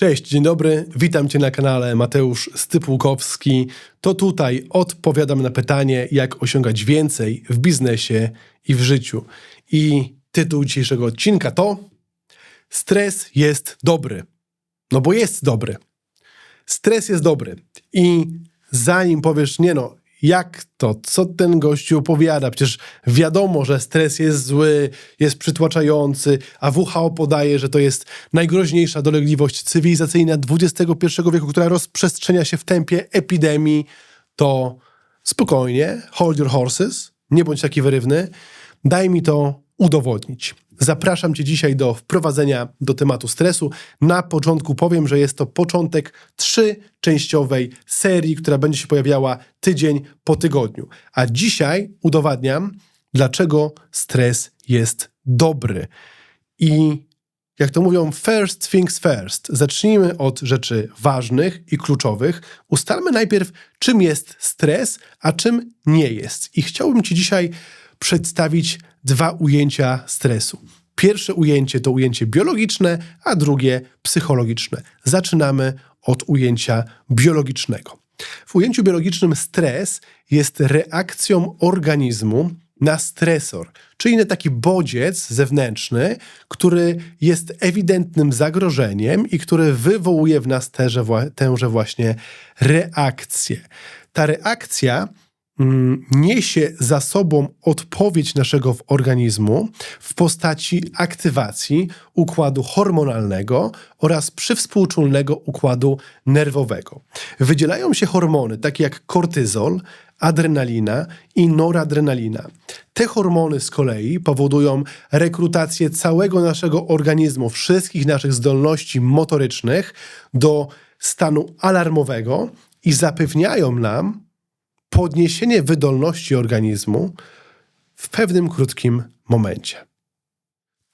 Cześć, dzień dobry, witam Cię na kanale Mateusz Stypułkowski. To tutaj odpowiadam na pytanie, jak osiągać więcej w biznesie i w życiu. I tytuł dzisiejszego odcinka to Stres jest dobry. No bo jest dobry. Stres jest dobry. I zanim powiesz, nie no, jak to? Co ten gościu opowiada? Przecież wiadomo, że stres jest zły, jest przytłaczający, a WHO podaje, że to jest najgroźniejsza dolegliwość cywilizacyjna XXI wieku, która rozprzestrzenia się w tempie epidemii. To spokojnie, hold your horses, nie bądź taki wyrywny, daj mi to udowodnić. Zapraszam Cię dzisiaj do wprowadzenia do tematu stresu. Na początku powiem, że jest to początek trzyczęściowej serii, która będzie się pojawiała tydzień po tygodniu. A dzisiaj udowadniam, dlaczego stres jest dobry. I jak to mówią, first things first. Zacznijmy od rzeczy ważnych i kluczowych. Ustalmy najpierw, czym jest stres, a czym nie jest. I chciałbym Ci dzisiaj przedstawić dwa ujęcia stresu. Pierwsze ujęcie to ujęcie biologiczne, a drugie psychologiczne. Zaczynamy od ujęcia biologicznego. W ujęciu biologicznym stres jest reakcją organizmu na stresor, czyli taki bodziec zewnętrzny, który jest ewidentnym zagrożeniem i który wywołuje w nas teże, tęże właśnie reakcję. Ta reakcja niesie za sobą odpowiedź naszego organizmu w postaci aktywacji układu hormonalnego oraz przywspółczulnego układu nerwowego. Wydzielają się hormony takie jak kortyzol, adrenalina i noradrenalina. Te hormony z kolei powodują rekrutację całego naszego organizmu, wszystkich naszych zdolności motorycznych do stanu alarmowego i zapewniają nam podniesienie wydolności organizmu w pewnym krótkim momencie.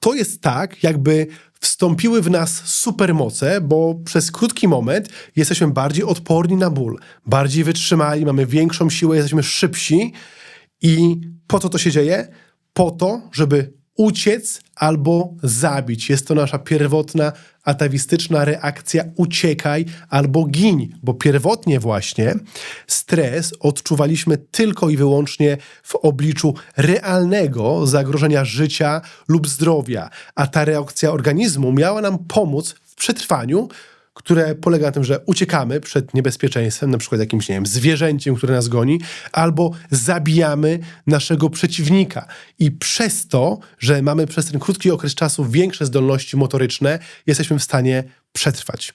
To jest tak, jakby wstąpiły w nas supermoce, bo przez krótki moment jesteśmy bardziej odporni na ból, bardziej wytrzymali, mamy większą siłę, jesteśmy szybsi. I po co to się dzieje? Po to, żeby uciec albo zabić. Jest to nasza pierwotna atawistyczna reakcja uciekaj albo giń, bo pierwotnie właśnie stres odczuwaliśmy tylko i wyłącznie w obliczu realnego zagrożenia życia lub zdrowia, a ta reakcja organizmu miała nam pomóc w przetrwaniu które polega na tym, że uciekamy przed niebezpieczeństwem, na przykład jakimś, nie wiem, zwierzęciem, które nas goni, albo zabijamy naszego przeciwnika. I przez to, że mamy przez ten krótki okres czasu większe zdolności motoryczne, jesteśmy w stanie przetrwać.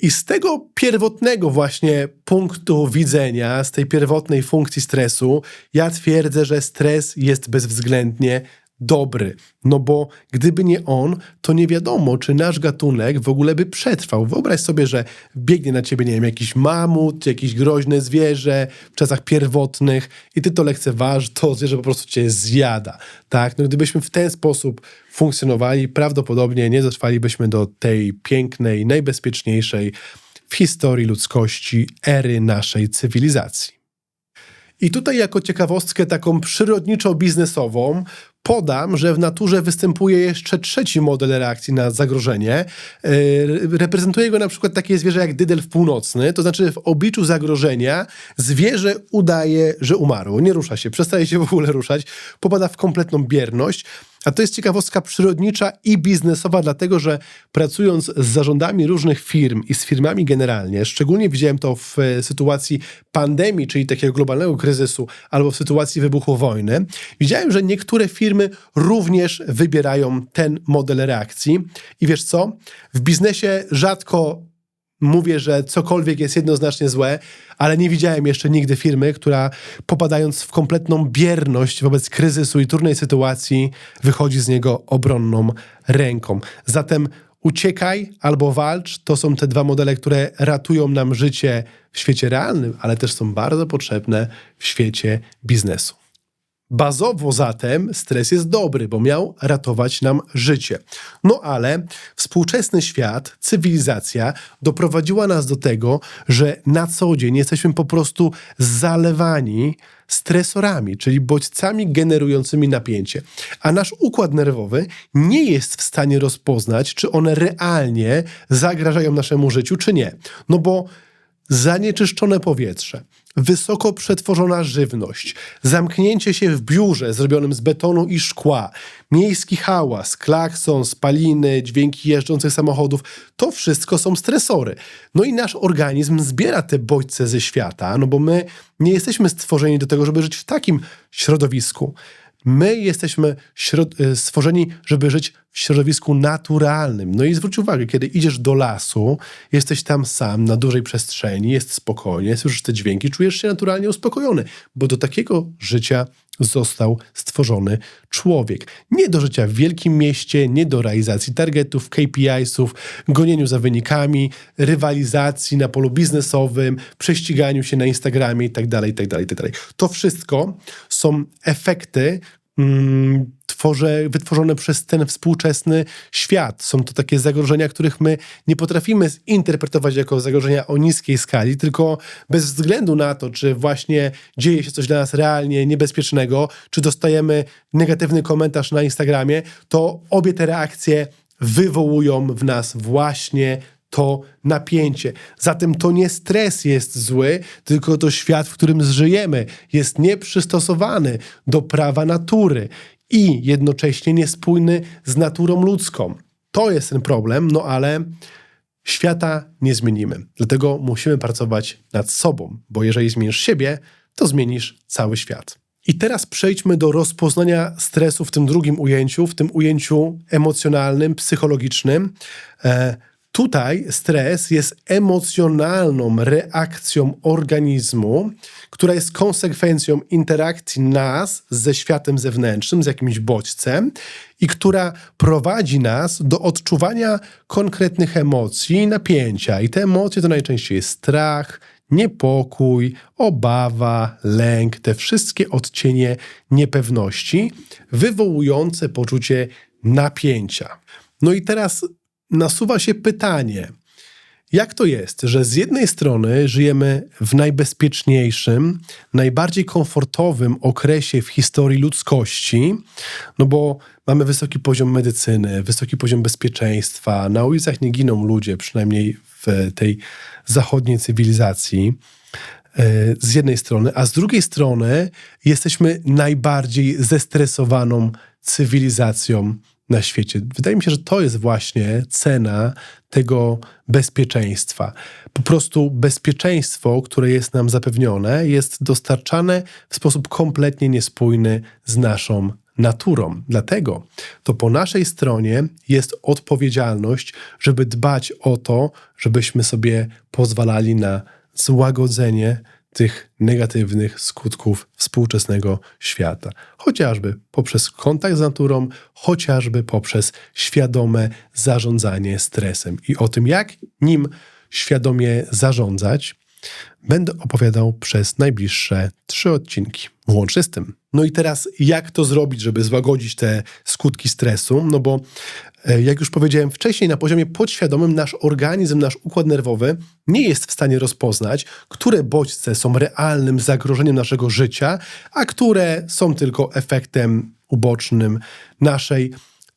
I z tego pierwotnego właśnie punktu widzenia, z tej pierwotnej funkcji stresu, ja twierdzę, że stres jest bezwzględnie dobry. No bo gdyby nie on, to nie wiadomo, czy nasz gatunek w ogóle by przetrwał. Wyobraź sobie, że biegnie na ciebie, nie wiem, jakiś mamut, jakieś groźne zwierzę w czasach pierwotnych i ty to lekceważysz, to zwierzę po prostu cię zjada. Tak? No gdybyśmy w ten sposób funkcjonowali, prawdopodobnie nie dotrwalibyśmy do tej pięknej, najbezpieczniejszej w historii ludzkości ery naszej cywilizacji. I tutaj jako ciekawostkę taką przyrodniczo-biznesową podam, że w naturze występuje jeszcze trzeci model reakcji na zagrożenie. E, reprezentuje go na przykład takie zwierzę jak dydelf północny, to znaczy w obliczu zagrożenia zwierzę udaje, że umarło, nie rusza się, przestaje się w ogóle ruszać, popada w kompletną bierność. A to jest ciekawostka przyrodnicza i biznesowa, dlatego że pracując z zarządami różnych firm i z firmami generalnie, szczególnie widziałem to w e, sytuacji pandemii, czyli takiego globalnego kryzysu, albo w sytuacji wybuchu wojny, widziałem, że niektóre firmy również wybierają ten model reakcji. I wiesz co? W biznesie rzadko mówię, że cokolwiek jest jednoznacznie złe, ale nie widziałem jeszcze nigdy firmy, która popadając w kompletną bierność wobec kryzysu i trudnej sytuacji, wychodzi z niego obronną ręką. Zatem uciekaj albo walcz to są te dwa modele, które ratują nam życie w świecie realnym, ale też są bardzo potrzebne w świecie biznesu. Bazowo zatem stres jest dobry, bo miał ratować nam życie. No ale współczesny świat, cywilizacja doprowadziła nas do tego, że na co dzień jesteśmy po prostu zalewani stresorami, czyli bodźcami generującymi napięcie. A nasz układ nerwowy nie jest w stanie rozpoznać, czy one realnie zagrażają naszemu życiu, czy nie. No bo zanieczyszczone powietrze, wysoko przetworzona żywność, zamknięcie się w biurze zrobionym z betonu i szkła, miejski hałas, klakson, spaliny, dźwięki jeżdżących samochodów, to wszystko są stresory. No i nasz organizm zbiera te bodźce ze świata, no bo my nie jesteśmy stworzeni do tego, żeby żyć w takim środowisku. My jesteśmy e, stworzeni, żeby żyć w środowisku naturalnym. No i zwróć uwagę, kiedy idziesz do lasu, jesteś tam sam, na dużej przestrzeni, jest spokojnie, słyszysz te dźwięki, czujesz się naturalnie uspokojony, bo do takiego życia został stworzony człowiek. Nie do życia w wielkim mieście, nie do realizacji targetów, KPIsów, gonieniu za wynikami, rywalizacji na polu biznesowym, prześciganiu się na Instagramie itd., itd., itd. To wszystko są efekty, mm, tworze, wytworzone przez ten współczesny świat. Są to takie zagrożenia, których my nie potrafimy zinterpretować jako zagrożenia o niskiej skali, tylko bez względu na to, czy właśnie dzieje się coś dla nas realnie niebezpiecznego, czy dostajemy negatywny komentarz na Instagramie, to obie te reakcje wywołują w nas właśnie to napięcie. Zatem to nie stres jest zły, tylko to świat, w którym żyjemy, jest nieprzystosowany do prawa natury i jednocześnie niespójny z naturą ludzką. To jest ten problem, no ale świata nie zmienimy. Dlatego musimy pracować nad sobą, bo jeżeli zmienisz siebie, to zmienisz cały świat. I teraz przejdźmy do rozpoznania stresu w tym drugim ujęciu, w tym ujęciu emocjonalnym, psychologicznym. E, Tutaj stres jest emocjonalną reakcją organizmu, która jest konsekwencją interakcji nas ze światem zewnętrznym, z jakimś bodźcem i która prowadzi nas do odczuwania konkretnych emocji i napięcia. I te emocje to najczęściej jest strach, niepokój, obawa, lęk, te wszystkie odcienie niepewności wywołujące poczucie napięcia. No i teraz nasuwa się pytanie, jak to jest, że z jednej strony żyjemy w najbezpieczniejszym, najbardziej komfortowym okresie w historii ludzkości, no bo mamy wysoki poziom medycyny, wysoki poziom bezpieczeństwa, na ulicach nie giną ludzie, przynajmniej w tej zachodniej cywilizacji e, z jednej strony, a z drugiej strony jesteśmy najbardziej zestresowaną cywilizacją na świecie. Wydaje mi się, że to jest właśnie cena tego bezpieczeństwa. Po prostu bezpieczeństwo, które jest nam zapewnione, jest dostarczane w sposób kompletnie niespójny z naszą naturą. Dlatego to po naszej stronie jest odpowiedzialność, żeby dbać o to, żebyśmy sobie pozwalali na złagodzenie tych negatywnych skutków współczesnego świata. Chociażby poprzez kontakt z naturą, chociażby poprzez świadome zarządzanie stresem. I o tym, jak nim świadomie zarządzać, będę opowiadał przez najbliższe trzy odcinki, włącznie z tym. No i teraz, jak to zrobić, żeby złagodzić te skutki stresu? No bo, e, jak już powiedziałem wcześniej, na poziomie podświadomym nasz organizm, nasz układ nerwowy nie jest w stanie rozpoznać, które bodźce są realnym zagrożeniem naszego życia, a które są tylko efektem ubocznym naszej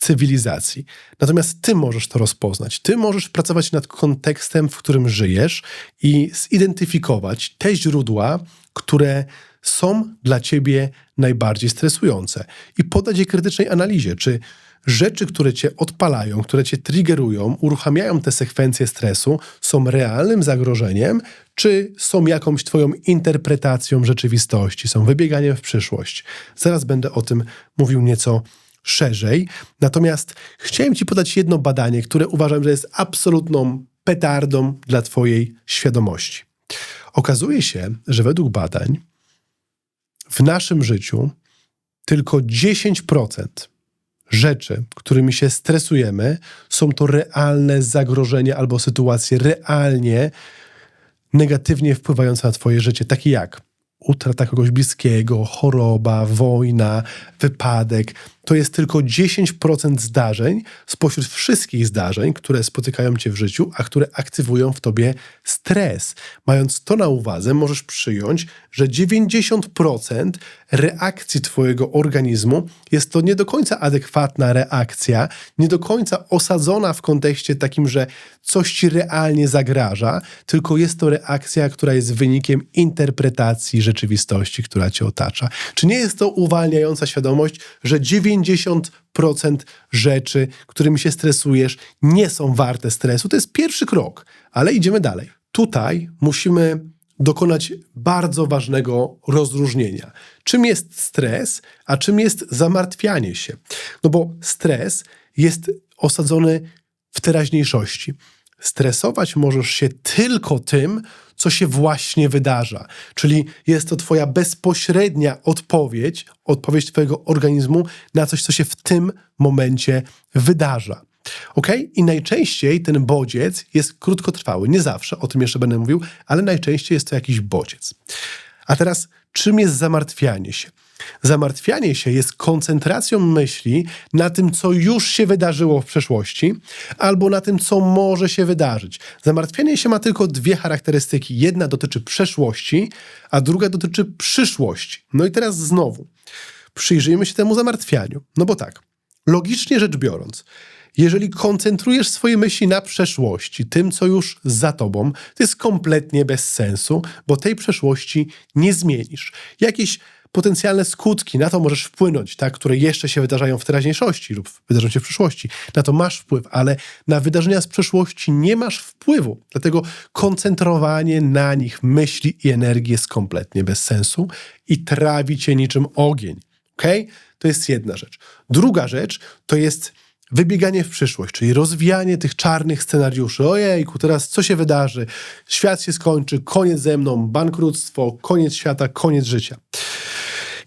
cywilizacji. Natomiast ty możesz to rozpoznać. Ty możesz pracować nad kontekstem, w którym żyjesz i zidentyfikować te źródła, które są dla ciebie najbardziej stresujące i podać je krytycznej analizie, czy rzeczy, które cię odpalają, które cię triggerują, uruchamiają te sekwencje stresu, są realnym zagrożeniem, czy są jakąś twoją interpretacją rzeczywistości, są wybieganiem w przyszłość. Zaraz będę o tym mówił nieco szerzej. Natomiast chciałem Ci podać jedno badanie, które uważam, że jest absolutną petardą dla Twojej świadomości. Okazuje się, że według badań w naszym życiu tylko 10% rzeczy, którymi się stresujemy, są to realne zagrożenia albo sytuacje realnie negatywnie wpływające na Twoje życie, takie jak utrata kogoś bliskiego, choroba, wojna, wypadek, to jest tylko 10% zdarzeń spośród wszystkich zdarzeń, które spotykają cię w życiu, a które aktywują w tobie stres. Mając to na uwadze, możesz przyjąć, że 90% reakcji twojego organizmu jest to nie do końca adekwatna reakcja, nie do końca osadzona w kontekście takim, że coś ci realnie zagraża, tylko jest to reakcja, która jest wynikiem interpretacji rzeczywistości, która cię otacza. Czy nie jest to uwalniająca świadomość, że 90% rzeczy, którymi się stresujesz, nie są warte stresu? To jest pierwszy krok, ale idziemy dalej. Tutaj musimy dokonać bardzo ważnego rozróżnienia. Czym jest stres, a czym jest zamartwianie się? No bo stres jest osadzony w teraźniejszości. Stresować możesz się tylko tym, co się właśnie wydarza. Czyli jest to Twoja bezpośrednia odpowiedź, odpowiedź Twojego organizmu na coś, co się w tym momencie wydarza. Ok? I najczęściej ten bodziec jest krótkotrwały. Nie zawsze, o tym jeszcze będę mówił, ale najczęściej jest to jakiś bodziec. A teraz, czym jest zamartwianie się? Zamartwianie się jest koncentracją myśli na tym, co już się wydarzyło w przeszłości, albo na tym, co może się wydarzyć. Zamartwianie się ma tylko dwie charakterystyki. Jedna dotyczy przeszłości, a druga dotyczy przyszłości. No i teraz znowu przyjrzyjmy się temu zamartwianiu. No bo tak, logicznie rzecz biorąc, jeżeli koncentrujesz swoje myśli na przeszłości, tym, co już za tobą, to jest kompletnie bez sensu, bo tej przeszłości nie zmienisz. Jakieś potencjalne skutki, na to możesz wpłynąć, tak, które jeszcze się wydarzają w teraźniejszości lub wydarzą się w przyszłości. Na to masz wpływ, ale na wydarzenia z przeszłości nie masz wpływu. Dlatego koncentrowanie na nich myśli i energii jest kompletnie bez sensu i trawi cię niczym ogień. Okay? To jest jedna rzecz. Druga rzecz to jest wybieganie w przyszłość, czyli rozwijanie tych czarnych scenariuszy. Ojejku, teraz co się wydarzy? Świat się skończy, koniec ze mną, bankructwo, koniec świata, koniec życia.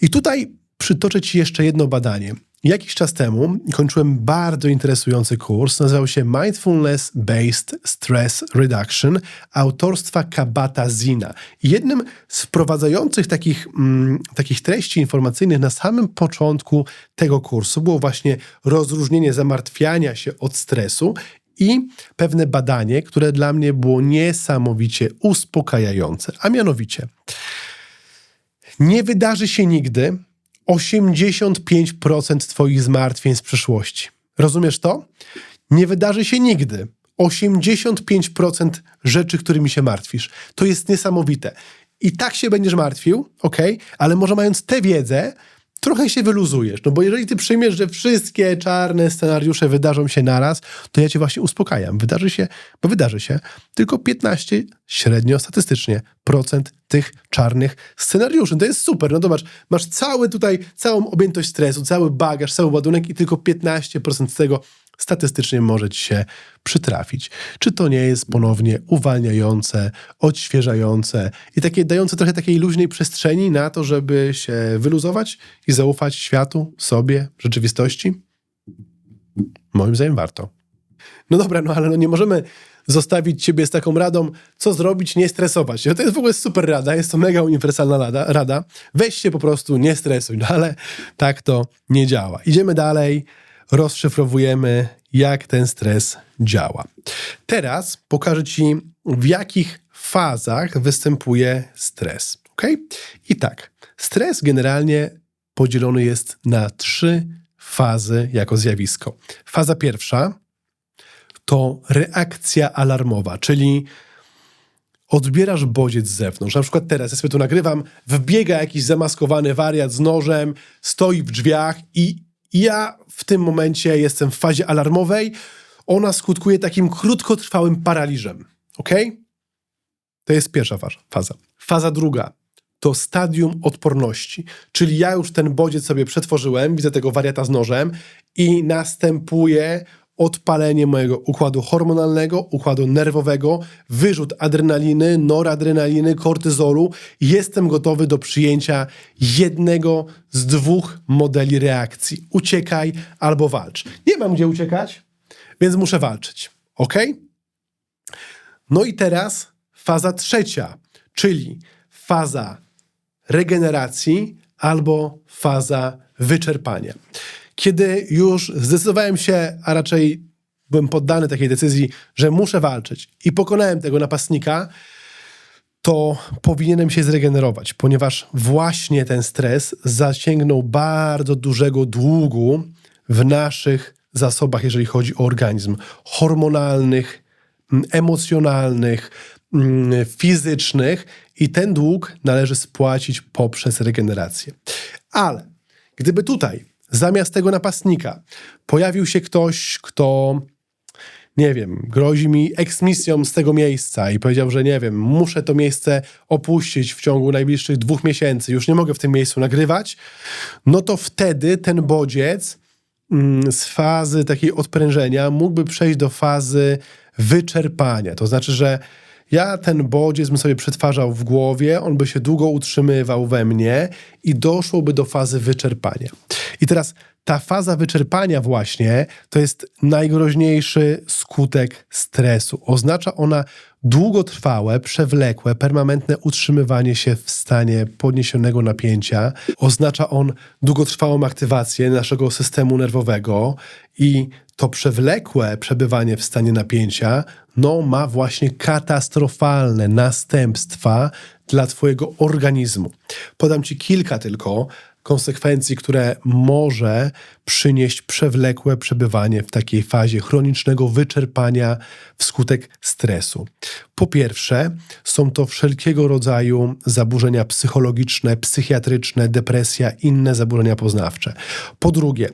I tutaj przytoczę Ci jeszcze jedno badanie. Jakiś czas temu kończyłem bardzo interesujący kurs, nazywał się Mindfulness Based Stress Reduction autorstwa Kabata Zina. Jednym z wprowadzających takich, mm, takich treści informacyjnych na samym początku tego kursu było właśnie rozróżnienie zamartwiania się od stresu i pewne badanie, które dla mnie było niesamowicie uspokajające, a mianowicie nie wydarzy się nigdy 85% Twoich zmartwień z przeszłości. Rozumiesz to? Nie wydarzy się nigdy 85% rzeczy, którymi się martwisz. To jest niesamowite. I tak się będziesz martwił, ok, ale może mając tę wiedzę, trochę się wyluzujesz. No bo jeżeli ty przyjmiesz, że wszystkie czarne scenariusze wydarzą się naraz, to ja cię właśnie uspokajam. Wydarzy się, bo wydarzy się tylko 15 średnio statystycznie procent tych czarnych scenariuszy. To jest super. No zobacz, masz cały tutaj, całą objętość stresu, cały bagaż, cały ładunek i tylko 15% z tego statystycznie może ci się przytrafić. Czy to nie jest ponownie uwalniające, odświeżające i takie dające trochę takiej luźnej przestrzeni na to, żeby się wyluzować i zaufać światu, sobie, rzeczywistości? Moim zdaniem warto. No dobra, no ale no nie możemy zostawić ciebie z taką radą, co zrobić, nie stresować. No to jest w ogóle super rada, jest to mega uniwersalna rada. rada. Weź się po prostu, nie stresuj, no ale tak to nie działa. Idziemy dalej rozszyfrowujemy, jak ten stres działa. Teraz pokażę Ci, w jakich fazach występuje stres. Ok? I tak, stres generalnie podzielony jest na trzy fazy jako zjawisko. Faza pierwsza to reakcja alarmowa, czyli odbierasz bodziec z zewnątrz. Na przykład teraz, ja sobie tu nagrywam, wbiega jakiś zamaskowany wariat z nożem, stoi w drzwiach i ja w tym momencie jestem w fazie alarmowej. Ona skutkuje takim krótkotrwałym paraliżem. Ok? To jest pierwsza faza. Faza druga to stadium odporności, czyli ja już ten bodziec sobie przetworzyłem, widzę tego wariata z nożem i następuje odpalenie mojego układu hormonalnego, układu nerwowego, wyrzut adrenaliny, noradrenaliny, kortyzolu. Jestem gotowy do przyjęcia jednego z dwóch modeli reakcji. Uciekaj albo walcz. Nie mam gdzie uciekać, więc muszę walczyć. Ok? No i teraz faza trzecia, czyli faza regeneracji albo faza wyczerpania. Kiedy już zdecydowałem się, a raczej byłem poddany takiej decyzji, że muszę walczyć i pokonałem tego napastnika, to powinienem się zregenerować, ponieważ właśnie ten stres zasięgnął bardzo dużego długu w naszych zasobach, jeżeli chodzi o organizm hormonalnych, mm, emocjonalnych, mm, fizycznych i ten dług należy spłacić poprzez regenerację. Ale gdyby tutaj zamiast tego napastnika pojawił się ktoś, kto nie wiem, grozi mi eksmisją z tego miejsca i powiedział, że nie wiem, muszę to miejsce opuścić w ciągu najbliższych dwóch miesięcy, już nie mogę w tym miejscu nagrywać, no to wtedy ten bodziec mm, z fazy takiej odprężenia mógłby przejść do fazy wyczerpania. To znaczy, że ja ten bodziec bym sobie przetwarzał w głowie, on by się długo utrzymywał we mnie i doszłoby do fazy wyczerpania. I teraz ta faza wyczerpania właśnie to jest najgroźniejszy skutek stresu. Oznacza ona długotrwałe, przewlekłe, permanentne utrzymywanie się w stanie podniesionego napięcia. Oznacza on długotrwałą aktywację naszego systemu nerwowego i to przewlekłe przebywanie w stanie napięcia no, ma właśnie katastrofalne następstwa dla Twojego organizmu. Podam Ci kilka tylko konsekwencji, które może przynieść przewlekłe przebywanie w takiej fazie chronicznego wyczerpania wskutek stresu. Po pierwsze, są to wszelkiego rodzaju zaburzenia psychologiczne, psychiatryczne, depresja, inne zaburzenia poznawcze. Po drugie,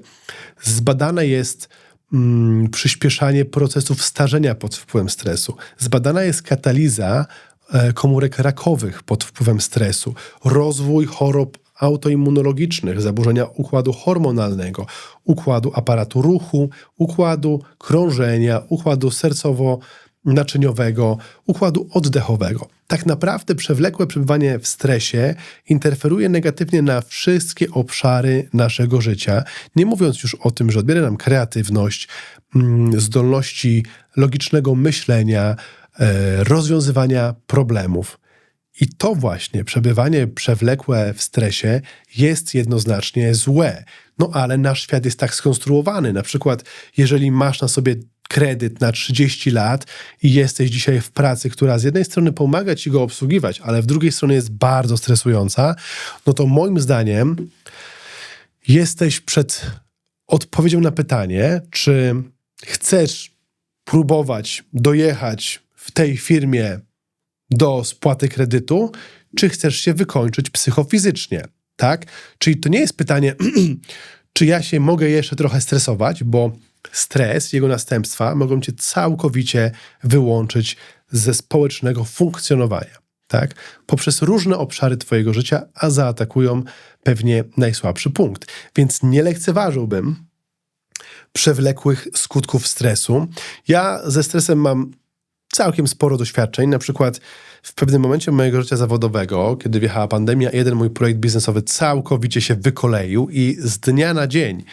zbadane jest mm, przyspieszanie procesów starzenia pod wpływem stresu. Zbadana jest kataliza e, komórek rakowych pod wpływem stresu, rozwój chorób autoimmunologicznych, zaburzenia układu hormonalnego, układu aparatu ruchu, układu krążenia, układu sercowo-naczyniowego, układu oddechowego. Tak naprawdę przewlekłe przebywanie w stresie interferuje negatywnie na wszystkie obszary naszego życia, nie mówiąc już o tym, że odbiera nam kreatywność, mm, zdolności logicznego myślenia, e, rozwiązywania problemów. I to właśnie przebywanie przewlekłe w stresie jest jednoznacznie złe. No ale nasz świat jest tak skonstruowany. Na przykład, jeżeli masz na sobie kredyt na 30 lat i jesteś dzisiaj w pracy, która z jednej strony pomaga ci go obsługiwać, ale w drugiej strony jest bardzo stresująca, no to moim zdaniem jesteś przed odpowiedzią na pytanie, czy chcesz próbować dojechać w tej firmie do spłaty kredytu, czy chcesz się wykończyć psychofizycznie, tak? Czyli to nie jest pytanie, czy ja się mogę jeszcze trochę stresować, bo stres, jego następstwa mogą cię całkowicie wyłączyć ze społecznego funkcjonowania, tak? Poprzez różne obszary twojego życia, a zaatakują pewnie najsłabszy punkt. Więc nie lekceważyłbym przewlekłych skutków stresu. Ja ze stresem mam całkiem sporo doświadczeń. Na przykład w pewnym momencie mojego życia zawodowego, kiedy wjechała pandemia, jeden mój projekt biznesowy całkowicie się wykoleił i z dnia na dzień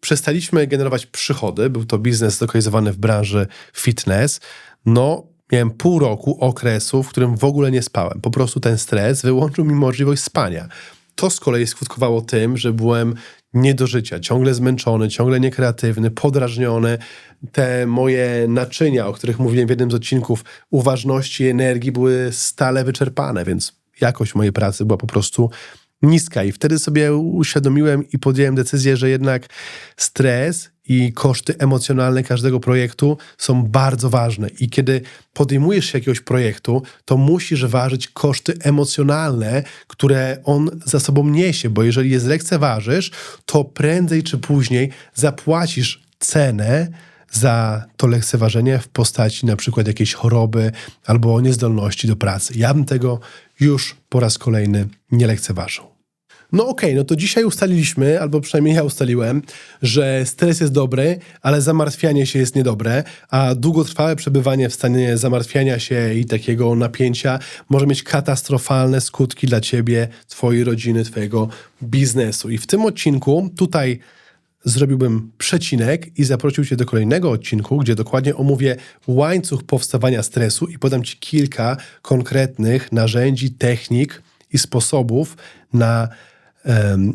przestaliśmy generować przychody. Był to biznes zlokalizowany w branży fitness. No, miałem pół roku okresu, w którym w ogóle nie spałem. Po prostu ten stres wyłączył mi możliwość spania. To z kolei skutkowało tym, że byłem nie do życia, ciągle zmęczony, ciągle niekreatywny, podrażniony. Te moje naczynia, o których mówiłem w jednym z odcinków, uważności, energii były stale wyczerpane, więc jakość mojej pracy była po prostu niska. I wtedy sobie uświadomiłem i podjąłem decyzję, że jednak stres i koszty emocjonalne każdego projektu są bardzo ważne. I kiedy podejmujesz się jakiegoś projektu, to musisz ważyć koszty emocjonalne, które on za sobą niesie, bo jeżeli je zlekceważysz, to prędzej czy później zapłacisz cenę za to lekceważenie w postaci na przykład jakiejś choroby albo niezdolności do pracy. Ja bym tego już po raz kolejny nie lekceważył. No okej, okay, no to dzisiaj ustaliliśmy, albo przynajmniej ja ustaliłem, że stres jest dobry, ale zamartwianie się jest niedobre, a długotrwałe przebywanie w stanie zamartwiania się i takiego napięcia może mieć katastrofalne skutki dla ciebie, twojej rodziny, twojego biznesu. I w tym odcinku tutaj zrobiłbym przecinek i zaprosił Cię do kolejnego odcinku, gdzie dokładnie omówię łańcuch powstawania stresu i podam Ci kilka konkretnych narzędzi, technik, i sposobów na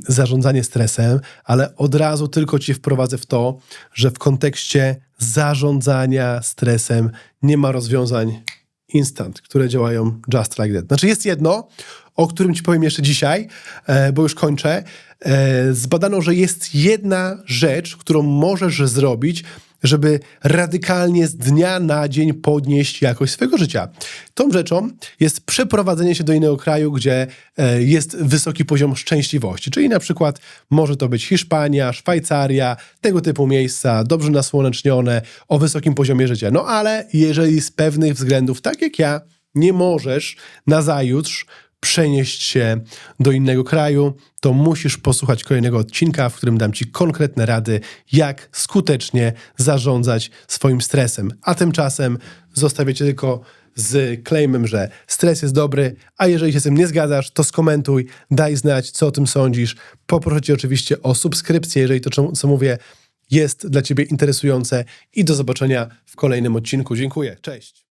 zarządzanie stresem, ale od razu tylko Cię wprowadzę w to, że w kontekście zarządzania stresem nie ma rozwiązań instant, które działają just like that. Znaczy jest jedno, o którym Ci powiem jeszcze dzisiaj, e, bo już kończę. E, zbadano, że jest jedna rzecz, którą możesz zrobić, żeby radykalnie z dnia na dzień podnieść jakość swojego życia. Tą rzeczą jest przeprowadzenie się do innego kraju, gdzie e, jest wysoki poziom szczęśliwości. Czyli na przykład może to być Hiszpania, Szwajcaria, tego typu miejsca, dobrze nasłonecznione, o wysokim poziomie życia. No ale jeżeli z pewnych względów, tak jak ja, nie możesz na zajutrz przenieść się do innego kraju, to musisz posłuchać kolejnego odcinka, w którym dam Ci konkretne rady, jak skutecznie zarządzać swoim stresem. A tymczasem zostawię Cię tylko z claimem, że stres jest dobry, a jeżeli się z tym nie zgadzasz, to skomentuj, daj znać, co o tym sądzisz. Poproszę Cię oczywiście o subskrypcję, jeżeli to, co- mówię, jest dla Ciebie interesujące i do zobaczenia w kolejnym odcinku. Dziękuję. Cześć.